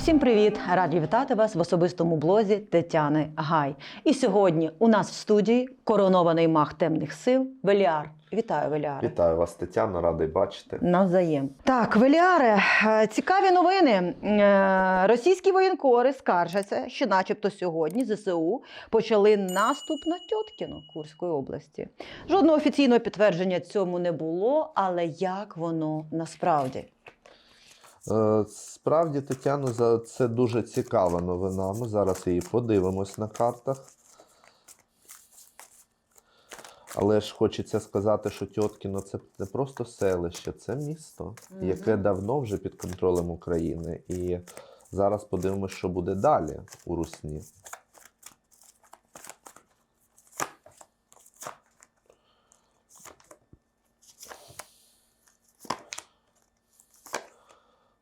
Всім привіт! Раді вітати вас в особистому блозі Тетяни Гай. І сьогодні у нас в студії коронований маг темних сил Веліар. Вітаю, Веліаре. Вітаю вас, Тетяна, радий бачити. Навзаєм. Так, Веліаре, е, цікаві новини. Е, Російські воєнкори скаржаться, що, начебто, сьогодні ЗСУ почали наступ на Тьоткіно Курської області. Жодного офіційного підтвердження цьому не було, але як воно насправді? Е, Справді, Тетяно, за- це дуже цікава новина. Ми зараз її подивимось на картах. Але ж хочеться сказати, що Тьоткіно це не просто селище, це місто, яке давно вже під контролем України. І зараз подивимося, що буде далі у Русні.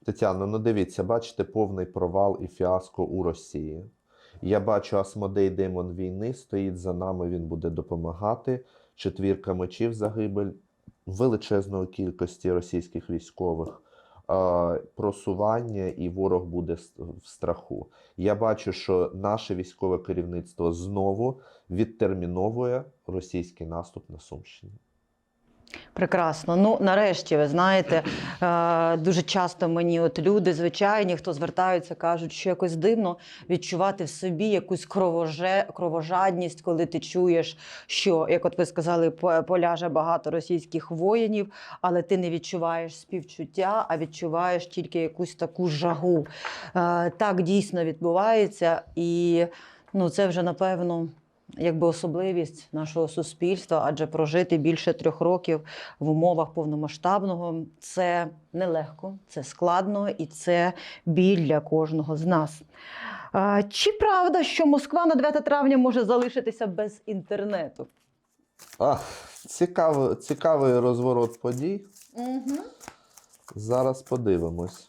Тетяно, ну дивіться, бачите повний провал і фіаско у Росії. Я бачу Асмодей демон війни стоїть за нами, він буде допомагати. Четвірка мечів загибель величезної кількості російських військових. Просування і ворог буде в страху. Я бачу, що наше військове керівництво знову відтерміновує російський наступ на Сумщині. Прекрасно. Ну, нарешті, ви знаєте, е, дуже часто мені от люди звичайні, хто звертаються, кажуть, що якось дивно відчувати в собі якусь кровоже, кровожадність, коли ти чуєш, що, як от ви сказали, поляже багато російських воїнів, але ти не відчуваєш співчуття, а відчуваєш тільки якусь таку жагу. Е, Так дійсно відбувається, і ну, це вже напевно. Якби особливість нашого суспільства, адже прожити більше трьох років в умовах повномасштабного це нелегко, це складно і це біль для кожного з нас. Чи правда, що Москва на 9 травня може залишитися без інтернету? А, цікавий, цікавий розворот подій. Угу. Зараз подивимось.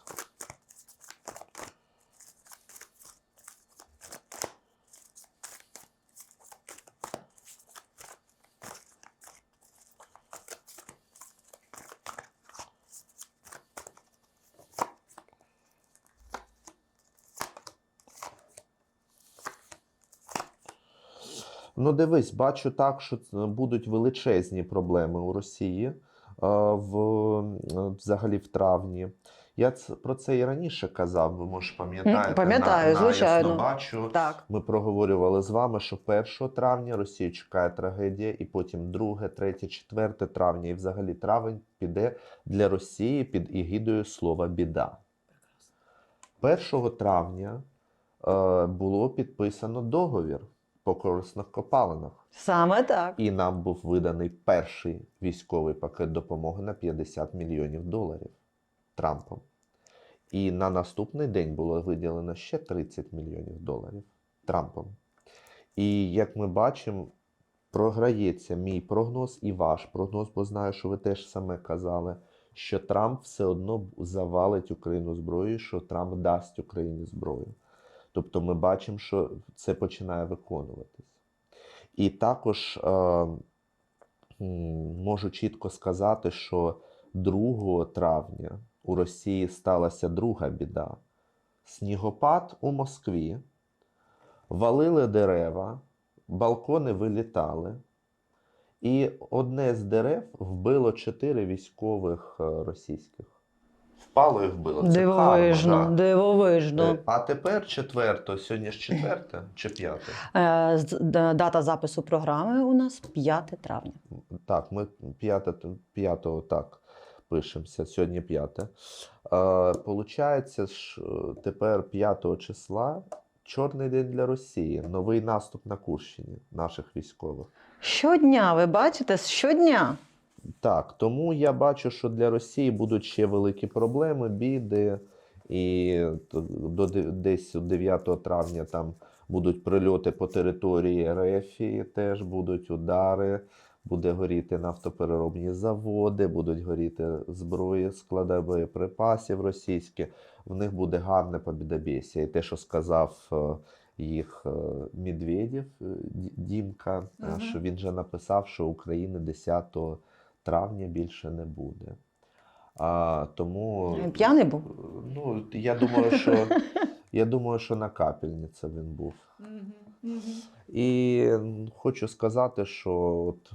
Ну, дивись, бачу так, що будуть величезні проблеми у Росії е, в, е, взагалі в травні. Я про це і раніше казав, ви може пам'ятаєте. пам'ятаю, звичайно. Яснобачу. Так. Ми проговорювали з вами, що 1 травня Росію чекає трагедія, і потім 2, 3, 4 травня, і взагалі травень піде для Росії під егідою слова біда. 1 травня е, було підписано договір по корисних копалинах. Саме так. І нам був виданий перший військовий пакет допомоги на 50 мільйонів доларів Трампом. І на наступний день було виділено ще 30 мільйонів доларів Трампом. І як ми бачимо, програється мій прогноз і ваш прогноз, бо знаю, що ви теж саме казали, що Трамп все одно завалить Україну зброєю, що Трамп дасть Україні зброю.Тобто ми бачимо, що це починає виконуватись. І також е, можу чітко сказати, що 2 травня у Росії сталася друга біда. Снігопад у Москві, валили дерева, балкони вилітали, і одне з дерев вбило чотири військових е, російських. Впало і вбило. Це Дивовижно, карма, да. дивовижно. Е, А тепер четверте, сьогодні ж четверте чи п'яте? Е, Дата запису програми у нас 5 травня. Так, ми 5, 5 так пишемося, сьогодні 5. Е, Получається, ж, тепер 5 числа чорний день для Росії, новий наступ на Курщині наших військових. Щодня, ви бачите, щодня. Так, тому я бачу, що для Росії будуть ще великі проблеми, біди, і до десь 9 травня там будуть прильоти по території РФ, теж будуть удари, буде горіти нафтопереробні заводи, будуть горіти зброї, склади боєприпасів російські. В них буде гарне побідобєсія. І те, що сказав е, їх е, Медведєв, е, Дімка, Ага. що він же написав, що України 10 травня більше не буде. А, тому Він П'яний був. ну, я думаю, що Я думаю, що на капельниці він був. І хочу сказати, що от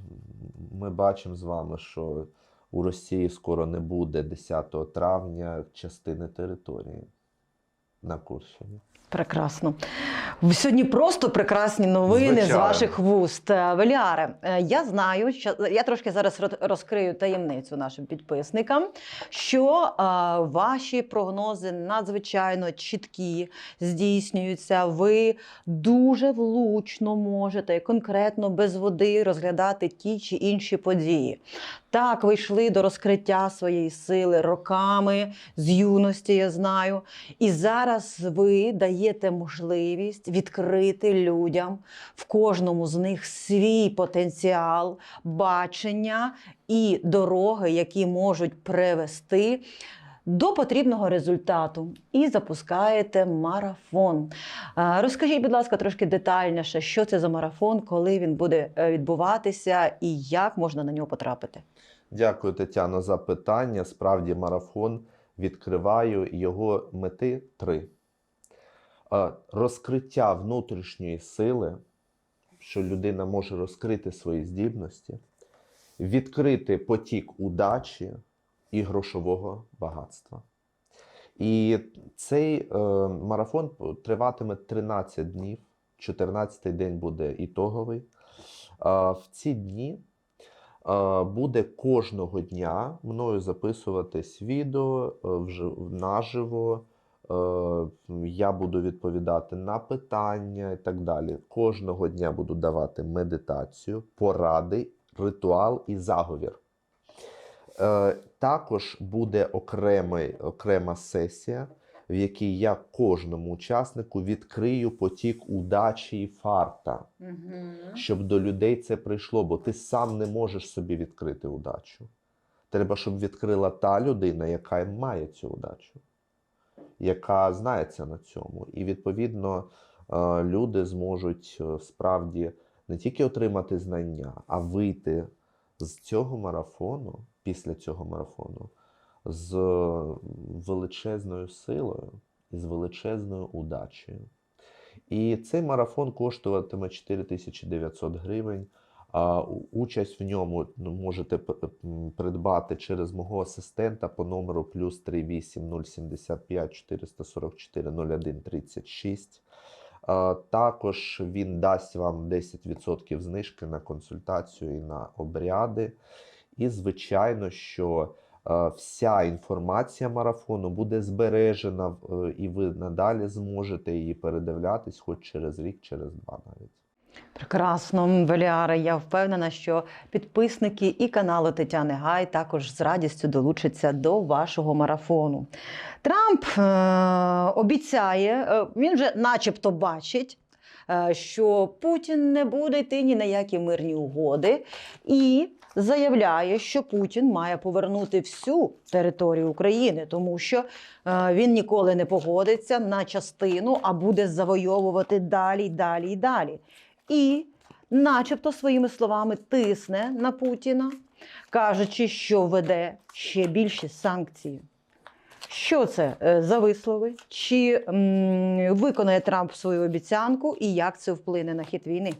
ми бачимо з вами, що у Росії скоро не буде 10 травня частини території на Курщині. Прекрасно. Сьогодні просто прекрасні новини з ваших вуст. Е, Веліаре, е, я знаю, що я трошки зараз роз- розкрию таємницю нашим підписникам, що е, ваші прогнози надзвичайно чіткі, здійснюються. Ви дуже влучно можете конкретно без води розглядати ті чи інші події. Так, ви йшли до розкриття своєї сили роками з юності, я знаю. І зараз ви даєте можливість відкрити людям в кожному з них свій потенціал, бачення і дороги, які можуть привести до потрібного результату. І запускаєте марафон. Розкажіть, будь ласка, трошки детальніше, що це за марафон, коли він буде е, відбуватися і як можна на нього потрапити. Дякую, Тетяно, за питання. Справді, марафон відкриваю. Його мети три: розкриття внутрішньої сили, що людина може розкрити свої здібності, відкрити потік удачі і грошового багатства. І цей е, марафон триватиме 13 днів. 14-й день буде ітоговий. Е, в ці дні Е, буде кожного дня мною записуватись відео е, наживо. Е, Я буду відповідати на питання і так далі. Кожного дня буду давати медитацію, поради, ритуал і заговір. Е, Також буде окремий, окрема сесія, в якій я кожному учаснику відкрию потік удачі і фарта щоб до людей це прийшло, бо ти сам не можеш собі відкрити удачу. Треба, щоб відкрила та людина, яка має цю удачу, яка знається на цьому. І відповідно е, люди зможуть е, справді не тільки отримати знання, а вийти з цього марафону, після цього марафону, з величезною силою і з величезною удачею. І цей марафон коштуватиме 4900 гривень. Участь в ньому ну, можете придбати через мого асистента по номеру плюс 38 075 444 01 36. А, Також він дасть вам 10% знижки на консультацію і на обряди. І, звичайно, що е, вся інформація марафону буде збережена, е, і ви надалі зможете її передивлятись хоч через рік, через два навіть. Прекрасно, Веліаре. Я впевнена, що підписники і каналу Тетяни Гай також з радістю долучаться до вашого марафону. Трамп е- обіцяє, е, він вже начебто бачить. е, Що Путін не буде йти ні на які мирні угоди, і заявляє, що Путін має повернути всю територію України, тому що е, він ніколи не погодиться на частину, а буде завойовувати далі, далі і далі і, начебто, своїми словами тисне на Путіна, кажучи, що веде ще більші санкції. Що це е, за вислови? Чи м, виконає Трамп свою обіцянку, і як це вплине на хід війни?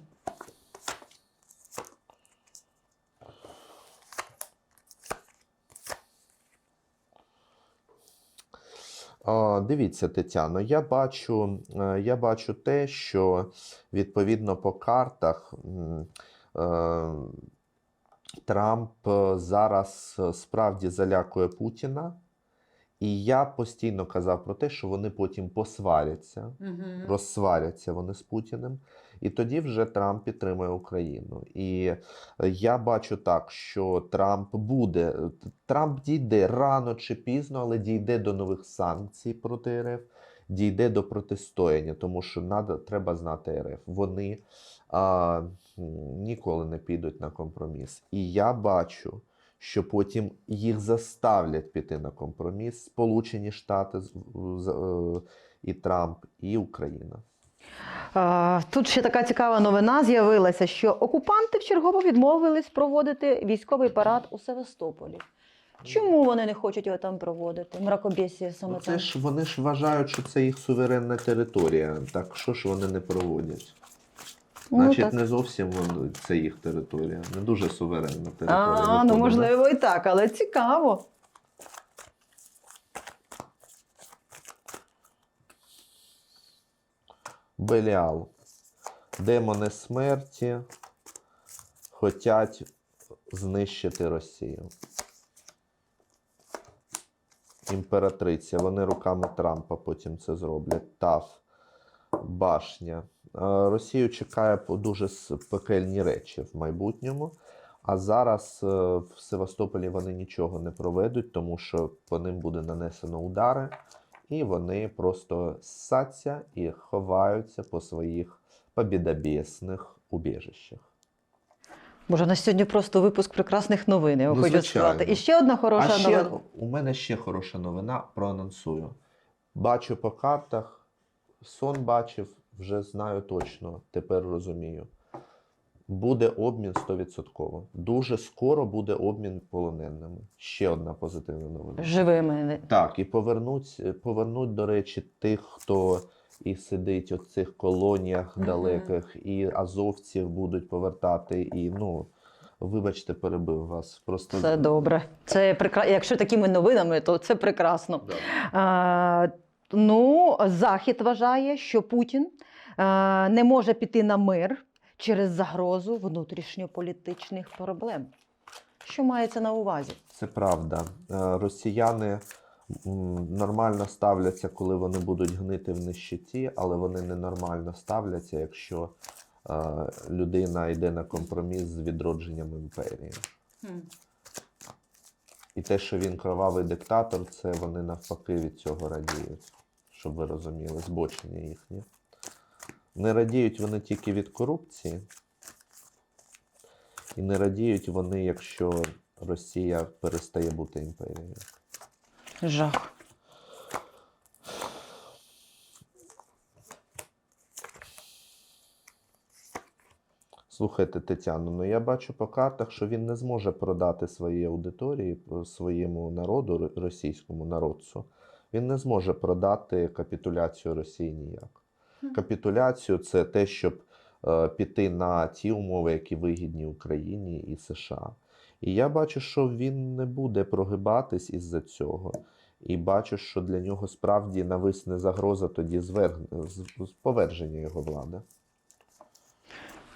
Дивіться, Тетяно, я бачу, е, я бачу те, що відповідно по картах е, Трамп е, зараз справді залякує Путіна. І я постійно казав про те, що вони потім посваряться, розсваряться вони з Путіним, і тоді вже Трамп підтримує Україну. І я бачу так, що Трамп буде, Трамп дійде рано чи пізно, але дійде до нових санкцій проти РФ, дійде до протистояння, тому що надо, треба знати РФ. Вони а, ніколи не підуть на компроміс. І я бачу, що потім їх заставлять піти на компроміс Сполучені Штати е, і Трамп, і Україна. Тут ще така цікава новина з'явилася, що окупанти вчергово відмовились проводити військовий парад у Севастополі. Чому вони не хочуть його там проводити? Мракобєсія саме Ну, там. Це ж вони ж вважають, що це їх суверенна територія. Так що ж вони не проводять? Ну, Значить, так. не зовсім це їх територія, не дуже суверенна територія. А, ну можливо і так, але цікаво. Беліал. Демони смерті хотять знищити Росію. Імператриця. Вони руками Трампа потім це зроблять. Таф. Башня. Е, Росію чекає дуже пекельні речі в майбутньому. А зараз е, в Севастополі вони нічого не проведуть, тому що по ним буде нанесено удари, і вони просто ссаться і ховаються по своїх побідобєсних убіжищах. Боже, на сьогодні просто випуск прекрасних новин, я Ну, хочу сказати. І ще одна хороша а ще новина. у мене ще хороша новина, проанонсую. Бачу по картах, сон бачив, вже знаю точно, тепер розумію. Буде обмін 100%. Дуже скоро буде обмін полоненими. Ще одна позитивна новина. Живими. Так, і повернуть, повернуть, до речі, тих, хто і сидить у цих колоніях далеких, і азовців будуть повертати, і ну. Вибачте, перебив вас. Просто Це добре. Це прекрасно. Якщо такими новинами, то це прекрасно. Да. А, ну, Захід вважає, що Путін а, не може піти на мир через загрозу внутрішньополітичних проблем. Що мається на увазі? Це правда. Е, Росіяни нормально ставляться, коли вони будуть гнити в нищеті, але вони ненормально ставляться, якщо е, людина йде на компроміс з відродженням імперії. І те, що він кровавий диктатор, це вони навпаки від цього радіють, щоб ви розуміли, збочення їхнє. Не радіють вони тільки від корупції, і не радіють вони, якщо Росія перестає бути імперією. Жах. Слухайте, Тетяно, ну я бачу по картах, що він не зможе продати своїй аудиторії, своєму народу, російському народцю. Він не зможе продати капітуляцію Росії ніяк. Капітуляцію це те, щоб е, піти на ті умови, які вигідні Україні і США. І я бачу, що він не буде прогибатись із-за цього. І бачу, що для нього справді нависне загроза тоді зверг- з- з- повердження його влади.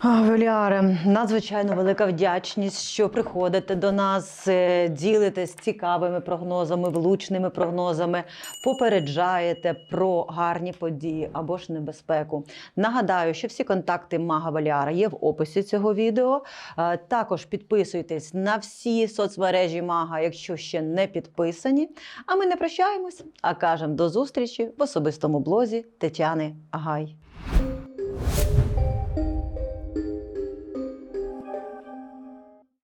А, надзвичайно велика вдячність, що приходите до нас, е, ділитесь цікавими прогнозами, влучними прогнозами, попереджаєте про гарні події або ж небезпеку. Нагадаю, що всі контакти Мага Веліара є в описі цього відео. Е, Також підписуйтесь на всі соцмережі Мага, якщо ще не підписані. А ми не прощаємось, а кажемо до зустрічі в особистому блозі Тетяни Агай.